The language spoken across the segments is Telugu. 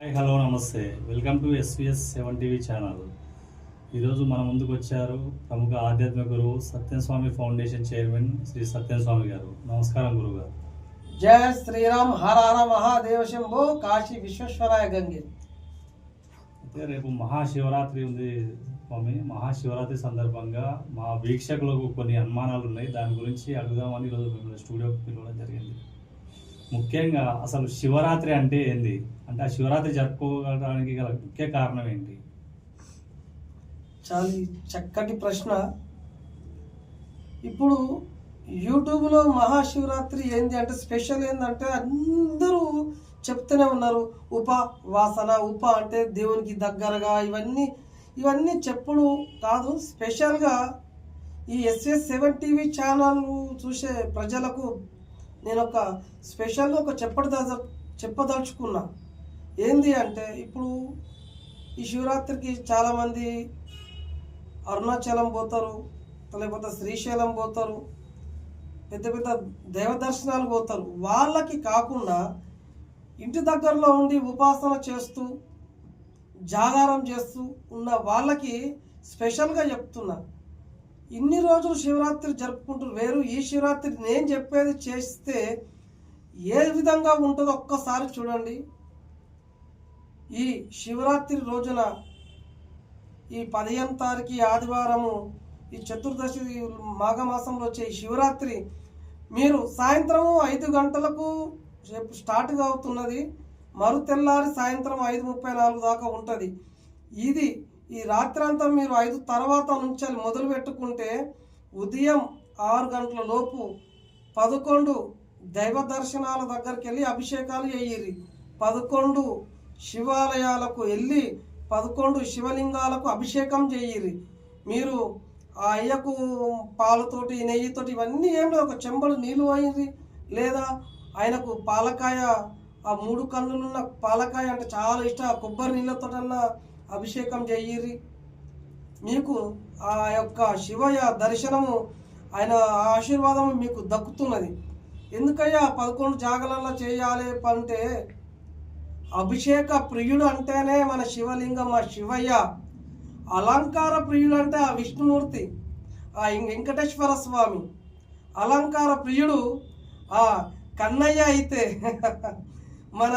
Hi hello namaste. Welcome to SVS seven TV channel. ఈరోజు మన ముందుకు వచ్చారు ప్రముఖ ఆధ్యాత్మిక గురువు సత్యం స్వామి ఫౌండేషన్ చైర్మన్ శ్రీ సత్యం స్వామి గారు. నమస్కారం గురుగారు జయ శ్రీరామ్ హర హర మహాదేవ శంభో కాశీ విశ్వేశ్వరాయ గంగే. అయితే రేపు మహాశివరాత్రి ఉంది స్వామి. మహాశివరాత్రి సందర్భంగా మా వీక్షకులకు కొన్ని అనుమానాలు ఉన్నాయి దాని గురించి అడుగుదామని ఈరోజు మిమ్మల్ని స్టూడియోకి పిలవడం జరిగింది. ముఖ్యంగా అసలు శివరాత్రి అంటే ఏంది? అంటే ఆ శివరాత్రి జరుపుకోవడానికి గల ముఖ్య కారణం ఏంటి? చాలా చక్కటి ప్రశ్న. ఇప్పుడు యూట్యూబ్లో మహాశివరాత్రి ఏంది అంటే స్పెషల్ ఏంటంటే అందరూ చెప్తూనే ఉన్నారు. ఉప వాసన ఉప అంటే దేవునికి దగ్గరగా ఇవన్నీ ఇవన్నీ చెప్పుడు కాదు. స్పెషల్గా ఈ ఎస్ఎస్ సెవెన్ టీవీ ఛానల్ చూసే ప్రజలకు నేను ఒక స్పెషల్గా ఒక చెప్పడ చెప్పదలుచుకున్నా. ఏంది అంటే ఇప్పుడు ఈ శివరాత్రికి చాలామంది అరుణాచలం పోతారు లేకపోతే శ్రీశైలం పోతారు పెద్ద పెద్ద దైవ దర్శనాలు పోతారు. వాళ్ళకి కాకుండా ఇంటి దగ్గరలో ఉండి ఉపాసన చేస్తూ జాగారం చేస్తూ ఉన్న వాళ్ళకి స్పెషల్గా చెప్తున్నా. ఇన్ని రోజులు శివరాత్రి జరుపుకుంటారు వేరు. ఈ శివరాత్రి నేను చెప్పేది చేస్తే ఏ విధంగా ఉంటుందో ఒక్కసారి చూడండి. ఈ శివరాత్రి రోజున ఈ పదిహేను తారీఖు ఆదివారము ఈ చతుర్దశి మాఘమాసంలో వచ్చే ఈ శివరాత్రి మీరు సాయంత్రము ఐదు గంటలకు రేపు స్టార్ట్గా అవుతున్నది. మరు తెల్లారి సాయంత్రం ఐదు ముప్పై నాలుగు దాకా ఉంటుంది. ఇది ఈ రాత్రంతా మీరు ఐదు తర్వాత నుంచి మొదలు పెట్టుకుంటే ఉదయం ఆరు గంటల లోపు పదకొండు దైవ దర్శనాల దగ్గరికి వెళ్ళి అభిషేకాలు చేయిరి పదకొండు శివాలయాలకు వెళ్ళి పదకొండు శివలింగాలకు అభిషేకం చేయిరి మీరు ఆ అయ్యకు పాలతోటి నెయ్యితోటి ఇవన్నీ ఏం లేదు. ఒక చెంబడు నీళ్ళు అయ్యింది లేదా ఆయనకు పాలకాయ ఆ మూడు కన్నులున్న పాలకాయ అంటే చాలా ఇష్టం. కొబ్బరి నీళ్ళతోటన్నా అభిషేకం చేయిరి. మీకు ఆ యొక్క శివయ్య దర్శనము ఆయన ఆశీర్వాదము మీకు దక్కుతున్నది. ఎందుకయ్యా? పదకొండు జాగలల్లో చేయాలి అంటే అభిషేక ప్రియుడు అంటేనే మన శివలింగం ఆ శివయ్య. అలంకార ప్రియుడు అంటే ఆ విష్ణుమూర్తి ఆ వెంకటేశ్వర స్వామి. అలంకార ప్రియుడు ఆ కన్నయ్య అయితే మన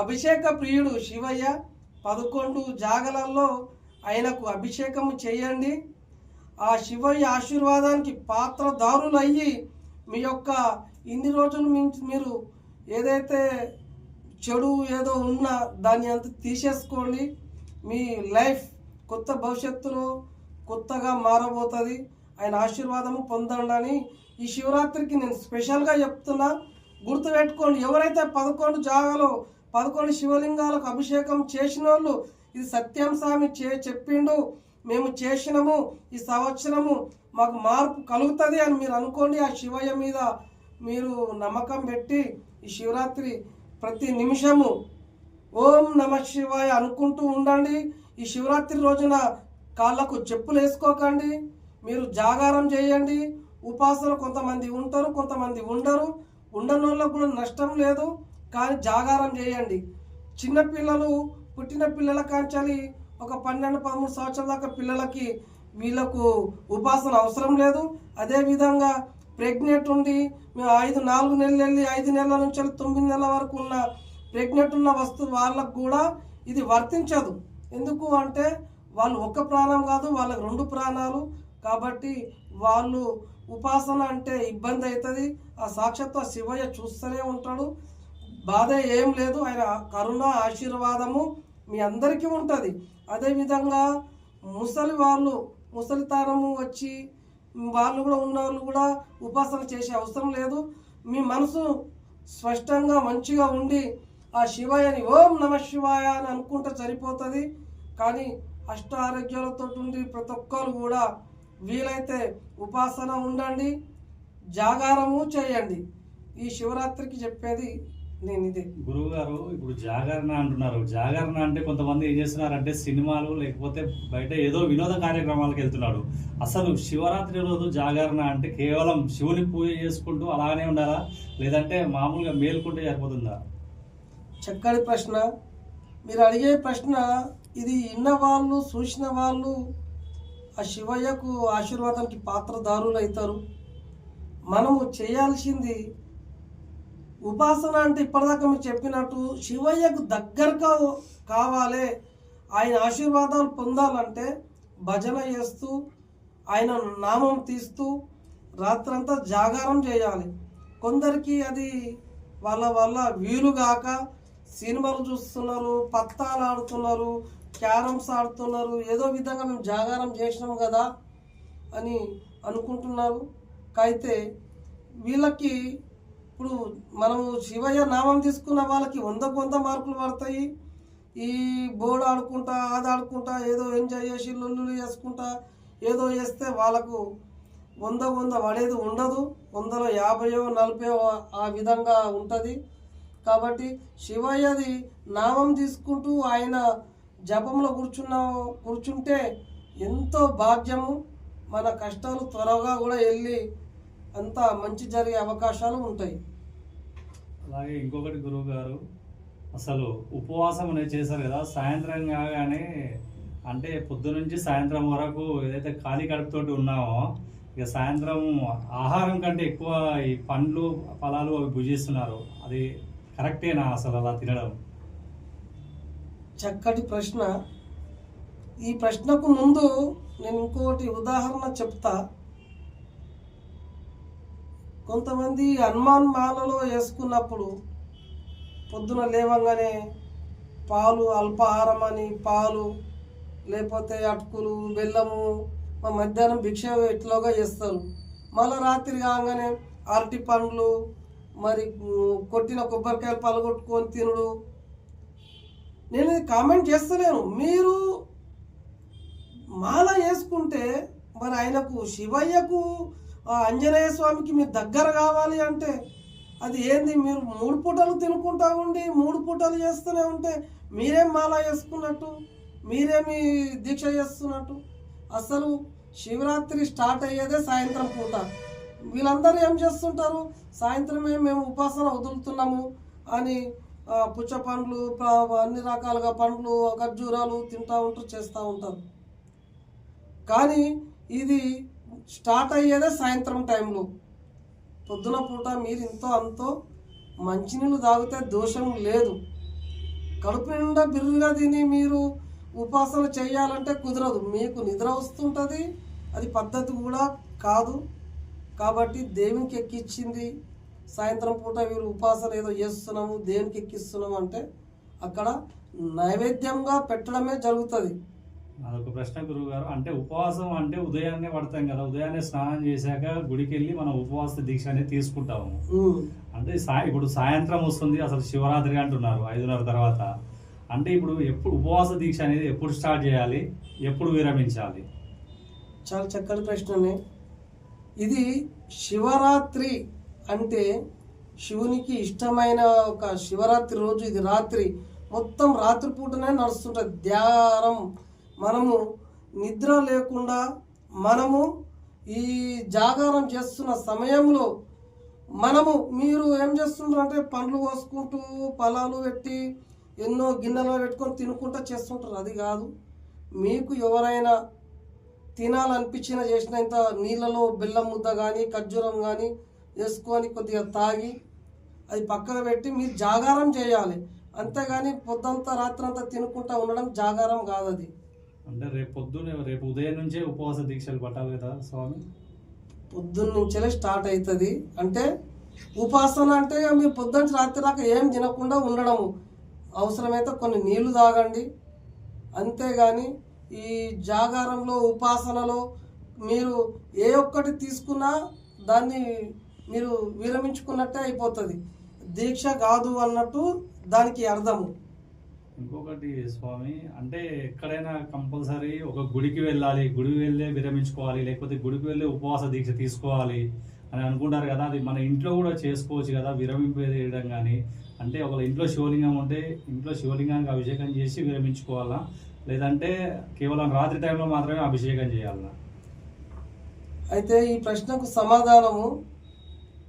అభిషేక ప్రియుడు శివయ్య. పదకొండు జాగలలో ఆయనకు అభిషేకం చేయండి. ఆ శివయ్య ఆశీర్వాదానికి పాత్రదారులు అయ్యి మీ యొక్క ఇన్ని రోజులు మీరు ఏదైతే చెడు ఏదో ఉన్నా దాన్ని అంత తీసేసుకోండి. మీ లైఫ్ కొత్త భవిష్యత్తులో కొత్తగా మారబోతుంది. ఆయన ఆశీర్వాదము పొందండి ఈ శివరాత్రికి నేను స్పెషల్గా చెప్తున్నా. గుర్తుపెట్టుకోండి ఎవరైతే పదకొండు జాగాలో పదకొండు శివలింగాలకు అభిషేకం చేసిన వాళ్ళు ఇది సత్యం స్వామి చే చెప్పిండు. మేము చేసినము ఈ సంవత్సరము మాకు మార్పు కలుగుతుంది అని మీరు అనుకోండి. ఆ శివయ్య మీద మీరు నమ్మకం పెట్టి ఈ శివరాత్రి ప్రతి నిమిషము ఓం నమ శివాయ అనుకుంటూ ఉండండి. ఈ శివరాత్రి రోజున కాళ్ళకు చెప్పులు వేసుకోకండి. మీరు జాగారం చేయండి. ఉపాసన కొంతమంది ఉంటారు కొంతమంది ఉండరు. ఉండని వాళ్ళకు కూడా నష్టం లేదు. కానీ జాగారం చేయండి. చిన్నపిల్లలు పుట్టిన పిల్లల కాంచాలి ఒక పన్నెండు పదమూడు సంవత్సరాల దాకా పిల్లలకి వీళ్ళకు ఉపాసన అవసరం లేదు. అదేవిధంగా ప్రెగ్నెంట్ ఉండి మేము ఐదు నాలుగు నెలలు వెళ్ళి ఐదు నెలల నుంచి వెళ్ళి తొమ్మిది నెలల వరకు ఉన్న ప్రెగ్నెంట్ ఉన్న వస్తువు వాళ్ళకు కూడా ఇది వర్తించదు. ఎందుకు అంటే వాళ్ళు ఒక ప్రాణం కాదు వాళ్ళకి రెండు ప్రాణాలు. కాబట్టి వాళ్ళు ఉపాసన అంటే ఇబ్బంది అవుతుంది. ఆ సాక్షాత్తు శివయ్య చూస్తూనే ఉంటాడు. బాధ ఏం లేదు ఆయన కరుణ ఆశీర్వాదము మీ అందరికీ ఉంటుంది. అదేవిధంగా ముసలి వాళ్ళు ముసలితనము వచ్చి వాళ్ళు కూడా ఉన్న వాళ్ళు కూడా ఉపాసన చేసే అవసరం లేదు. మీ మనసు స్పష్టంగా మంచిగా ఉండి ఆ శివయ్యని ఓం నమ శివాయ అని అనుకుంటే సరిపోతుంది. కానీ అష్ట ఆరోగ్యాలతో ఉండి ప్రతి ఒక్కరు కూడా వీలైతే ఉపాసన ఉండండి జాగారము చేయండి. ఈ శివరాత్రికి చెప్పేది నేను ఇదే గురువు గారు ఇప్పుడు జాగరణ అంటున్నారు. జాగరణ అంటే కొంతమంది ఏం చేస్తున్నారంటే సినిమాలు లేకపోతే బయట ఏదో వినోద కార్యక్రమాలకు వెళ్తున్నాడు. అసలు శివరాత్రి రోజు జాగరణ అంటే కేవలం శివుని పూజ చేసుకుంటూ అలానే ఉండాలా? లేదంటే మామూలుగా మేల్కుంటే సరిపోతుందా? చక్కటి ప్రశ్న. మీరు అడిగే ప్రశ్న ఇది విన్న వాళ్ళు చూసిన వాళ్ళు ఆ శివయ్యకు ఆశీర్వాదానికి పాత్రదారులు అవుతారు మనము చేయాల్సింది ఉపాసన అంటే ఇప్పటిదాకా మీరు చెప్పినట్టు శివయ్యకు దగ్గరగా కావాలి. ఆయన ఆశీర్వాదాలు పొందాలంటే భజన చేస్తూ ఆయన నామం తీస్తూ రాత్రంతా జాగారం చేయాలి. కొందరికి అది వాళ్ళ వల్ల వీలు కాక సినిమాలు చూస్తున్నారు పత్తాలు ఆడుతున్నారు క్యారమ్స్ ఆడుతున్నారు ఏదో విధంగా మేము జాగారం చేసినాం కదా అని అనుకుంటున్నారు. అయితే వీళ్ళకి ఇప్పుడు మనము శివయ్య నామం తీసుకున్న వాళ్ళకి వందకు వంద మార్కులు పడతాయి. ఈ బోర్డు ఆడుకుంటా అది ఆడుకుంటా ఏదో ఎంజాయ్ చేసి లొల్లులు చేసుకుంటా ఏదో చేస్తే వాళ్ళకు వంద వంద పడేది ఉండదు. వందలో యాభైయో నలభైయో ఆ విధంగా ఉంటుంది. కాబట్టి శివయ్యది నామం తీసుకుంటూ ఆయన జపంలో కూర్చున్న కూర్చుంటే ఎంతో భాగ్యము. మన కష్టాలు త్వరగా కూడా వెళ్ళి అంతా మంచి జరిగే అవకాశాలు ఉంటాయి. అలాగే ఇంకొకటి గురువు గారు అసలు ఉపవాసం అనేది చేశారు కదా సాయంత్రం కాగానే అంటే పొద్దు నుంచి సాయంత్రం వరకు ఏదైతే ఖాళీ కడుపుతోటి ఉన్నామో ఇక సాయంత్రం ఆహారం కంటే ఎక్కువ ఈ పండ్లు ఫలాలు అవి భుజిస్తున్నారు. అది కరెక్టేనా అసలు అలా తినడం? చక్కటి ప్రశ్న. ఈ ప్రశ్నకు ముందు నేను ఇంకోటి ఉదాహరణ చెప్తా. కొంతమంది హనుమాన్ మాలలో వేసుకున్నప్పుడు పొద్దున లేవంగానే పాలు అల్పాహారం అని పాలు లేకపోతే అటుకులు బెల్లము మా మధ్యాహ్నం భిక్ష ఎట్లాగా చేస్తారు. మళ్ళీ రాత్రి కాగానే అరటి పండ్లు మరి కొట్టిన కొబ్బరికాయలు పలగొట్టుకొని తినుడు. నేను ఇది కామెంట్ చేస్తలేను. మీరు మాల వేసుకుంటే మరి ఆయనకు శివయ్యకు ఆంజనేయ స్వామికి మీరు దగ్గర కావాలి అంటే అది ఏంది? మీరు మూడు పూటలు తినుకుంటా ఉండి మూడు పూటలు చేస్తూనే ఉంటే మీరేం మాల వేసుకున్నట్టు? మీరేమి దీక్ష చేస్తున్నట్టు? అసలు శివరాత్రి స్టార్ట్ అయ్యేదే సాయంత్రం పూట. వీళ్ళందరూ ఏం చేస్తుంటారు? సాయంత్రమే మేము ఉపాసన వదులుతున్నాము అని పుచ్చ పండ్లు అన్ని రకాలుగా పండ్లు ఖర్జూరాలు తింటూ ఉంటారు చేస్తూ ఉంటారు. కానీ ఇది స్టార్ట్ అయ్యేదే సాయంత్రం టైంలో. పొద్దున పూట మీరు ఇంతో అంతో మంచినీళ్ళు తాగితే దోషం లేదు. కడుపు నిండా బిర్రుగా తిని మీరు ఉపాసన చేయాలంటే కుదరదు. మీకు నిద్ర వస్తుంటుంది అది పద్ధతి కూడా కాదు. కాబట్టి దేవునికి ఎక్కిచ్చింది సాయంత్రం పూట వీరు ఉపాసన ఏదో చేస్తున్నాము దేవునికి ఎక్కిస్తున్నాము అంటే అక్కడ నైవేద్యంగా పెట్టడమే జరుగుతుంది. అదొక ప్రశ్న గురువు గారు అంటే ఉపవాసం అంటే ఉదయాన్నే పడతాం కదా. ఉదయాన్నే స్నానం చేశాక గుడికి వెళ్ళి మనం ఉపవాస దీక్ష అనేది తీసుకుంటాము. అంటే సాయ ఇప్పుడు సాయంత్రం వస్తుంది. అసలు శివరాత్రి అంటున్నారు ఐదున్నర తర్వాత. అంటే ఇప్పుడు ఎప్పుడు ఉపవాస దీక్ష అనేది ఎప్పుడు స్టార్ట్ చేయాలి? ఎప్పుడు విరమించాలి? చాలా చక్కటి ప్రశ్ననే. ఇది శివరాత్రి అంటే శివునికి ఇష్టమైన ఒక శివరాత్రి రోజు. ఇది రాత్రి. మొత్తం రాత్రి పూటనే నడుస్తుంటుంది. ధ్యానం. మనము నిద్ర లేకుండా మనము ఈ జాగారం చేస్తున్న సమయంలో మనము మీరు ఏం చేస్తుంటారు అంటే పండ్లు కోసుకుంటూ పొలాలు పెట్టి ఎన్నో గిన్నెలో పెట్టుకొని తినుకుంటూ చేస్తుంటారు. అది కాదు. మీకు ఎవరైనా తినాలనిపించిన చేసినంత నీళ్ళలో బెల్లం ముద్ద కానీ ఖర్జూరం కానీ వేసుకొని కొద్దిగా తాగి అది పక్కన పెట్టి మీరు జాగారం చేయాలి. అంతేగాని పొద్దంతా రాత్రంతా తినుకుంటూ ఉండడం జాగారం కాదు అది అంటే రేపు పొద్దునే రేపు ఉదయం నుంచే ఉపవాస దీక్షలు పట్టాలి కదా స్వామి? పొద్దున్న నుంచే స్టార్ట్ అవుతుంది అంటే ఉపాసన అంటే మీరు పొద్దున్న రాత్రి దాకా ఏం తినకుండా ఉండడము. అవసరమైతే కొన్ని నీళ్ళు తాగండి. అంతేగాని ఈ జాగారంలో ఉపాసనలో మీరు ఏ ఒక్కటి తీసుకున్నా దాన్ని మీరు విరమించుకున్నట్టే అయిపోతుంది. దీక్ష కాదు అన్నట్టు దానికి అర్థము. ఇంకొకటి స్వామి అంటే ఎక్కడైనా కంపల్సరీ ఒక గుడికి వెళ్ళాలి గుడికి వెళ్ళే విరమించుకోవాలి లేకపోతే గుడికి వెళ్ళే ఉపవాస దీక్ష తీసుకోవాలి అని అనుకుంటారు కదా. అది మన ఇంట్లో కూడా చేసుకోవచ్చు కదా విరమింపేయడం కానీ. అంటే ఒక ఇంట్లో శివలింగం ఉంటే ఇంట్లో శివలింగానికి అభిషేకం చేసి విరమించుకోవాలా? లేదంటే కేవలం రాత్రి టైంలో మాత్రమే అభిషేకం చేయాలా? అయితే ఈ ప్రశ్నకు సమాధానము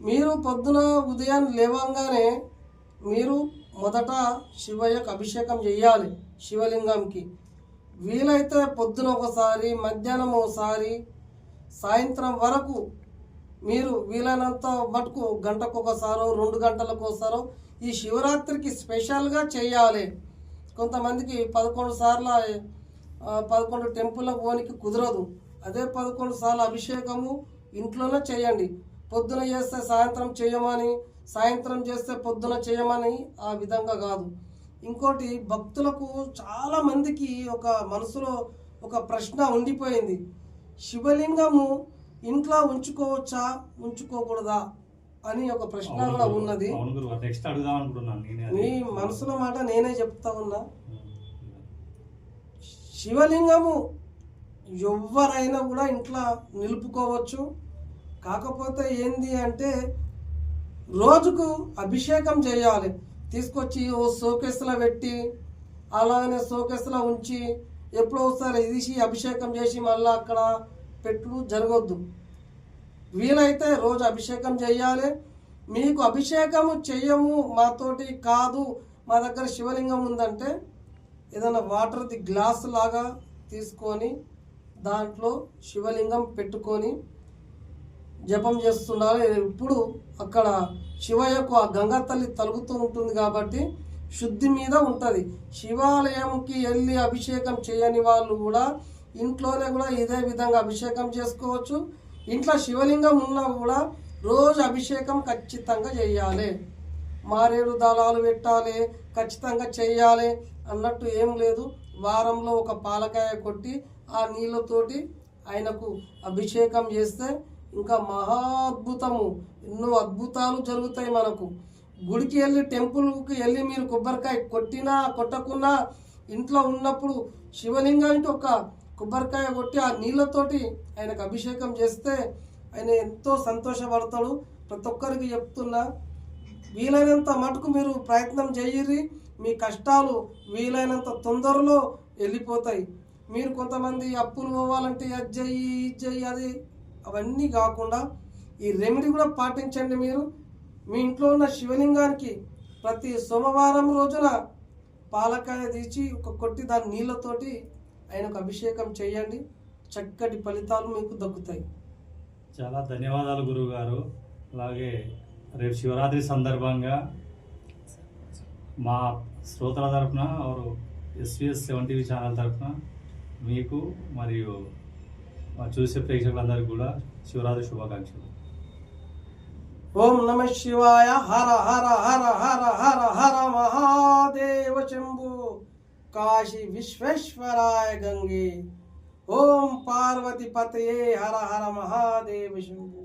మీరు పొద్దున ఉదయం లేవంగానే మీరు మొదట శివయ్యకు అభిషేకం చేయాలి శివలింగంకి. వీలైతే పొద్దున ఒకసారి మధ్యాహ్నం ఒకసారి సాయంత్రం వరకు మీరు వీలైనంత మటుకు గంటకు ఒకసారో రెండు గంటలకు ఒకసారో ఈ శివరాత్రికి స్పెషల్గా చేయాలి. కొంతమందికి పదకొండు సార్లు పదకొండు టెంపుల్లకు పోనికి కుదరదు. అదే పదకొండు సార్లు అభిషేకము ఇంట్లోనే చేయండి. పొద్దున చేస్తే సాయంత్రం చేయమని సాయంత్రం చేస్తే పొద్దున చేయమని ఆ విధంగా కాదు. ఇంకోటి భక్తులకు చాలా మందికి ఒక మనసులో ఒక ప్రశ్న ఉండిపోయింది. శివలింగము ఇంట్లో ఉంచుకోవచ్చా ఉంచుకోకూడదా అని ఒక ప్రశ్న కూడా. ఉన్నది. మీ మనసులో మాట నేనే చెప్తా ఉన్నా. శివలింగము ఎవరైనా కూడా ఇంట్లో నిలుపుకోవచ్చు. కాకపోతే ఏంది అంటే రోజుకు అభిషేకం చేయాలి. తీసుకొచ్చి ఓ సోకేసులో పెట్టి అలాగనే సోకేసులో ఉంచి ఎప్పుడో ఒకసారి తీసి అభిషేకం చేసి మళ్ళీ అక్కడ పెట్టు జరగొద్దు. వీలైతే రోజు అభిషేకం చేయాలి. మీకు అభిషేకము చెయ్యము మాతోటి కాదు. మా దగ్గర శివలింగం ఉందంటే ఏదైనా వాటర్ది గ్లాస్ లాగా తీసుకొని దాంట్లో శివలింగం పెట్టుకొని జపం చేస్తుండాలి. ఇప్పుడు అక్కడ శివయ్యకు ఆ గంగా తల్లి తలుగుతూ ఉంటుంది కాబట్టి శుద్ధి మీద ఉంటుంది. శివాలయంకి వెళ్ళి అభిషేకం చేయని వాళ్ళు కూడా ఇంట్లోనే కూడా ఇదే విధంగా అభిషేకం చేసుకోవచ్చు. ఇంట్లో శివలింగం ఉన్నా కూడా రోజు అభిషేకం ఖచ్చితంగా చేయాలి. మారేడు దళాలు పెట్టాలి ఖచ్చితంగా చేయాలి అన్నట్టు ఏం లేదు. వారంలో ఒక పాలకాయ కొట్టి ఆ నీళ్ళతోటి ఆయనకు అభిషేకం చేస్తే ఇంకా మహా అద్భుతము. ఎన్నో అద్భుతాలు జరుగుతాయి మనకు. గుడికి వెళ్ళి టెంపుల్కి వెళ్ళి మీరు కొబ్బరికాయ కొట్టినా కొట్టకున్నా ఇంట్లో ఉన్నప్పుడు శివలింగానికి ఒక కొబ్బరికాయ కొట్టి ఆ నీళ్ళతోటి ఆయనకు అభిషేకం చేస్తే ఆయన ఎంతో సంతోషపడతాడు. ప్రతి ఒక్కరికి చెప్తున్నా వీలైనంత మటుకు మీరు ప్రయత్నం చేయర్రి. మీ కష్టాలు వీలైనంత తొందరలో వెళ్ళిపోతాయి. మీరు కొంతమంది అప్పులు పోవాలంటే అది చెయ్యి ఇది చెయ్యి అది అవన్నీ కాకుండా ఈ రెమెడీ కూడా పాటించండి మీరు. మీ ఇంట్లో ఉన్న శివలింగానికి ప్రతి సోమవారం రోజున పాలకాయ తీసి ఒక కొట్టి దాని నీళ్ళతోటి ఆయనకు అభిషేకం చేయండి. చక్కటి ఫలితాలు మీకు దక్కుతాయి. చాలా ధన్యవాదాలు గురువు గారు అలాగే రేపు శివరాత్రి సందర్భంగా మా శ్రోతల తరపున వారు ఎస్విఎస్ సెవెన్ టీవీ ఛానల్ తరపున మీకు మరియు మా చూసే ప్రేక్షకులందరికీ కూడా శివరాత్రి శుభాకాంక్షలు. ఓం నమ శివాయ హర హర హర హర హర హర మహాదేవ శంభు కాశీ విశ్వేశ్వరాయ గంగే ఓం పార్వతి పతయే హర హర మహాదేవ శంభు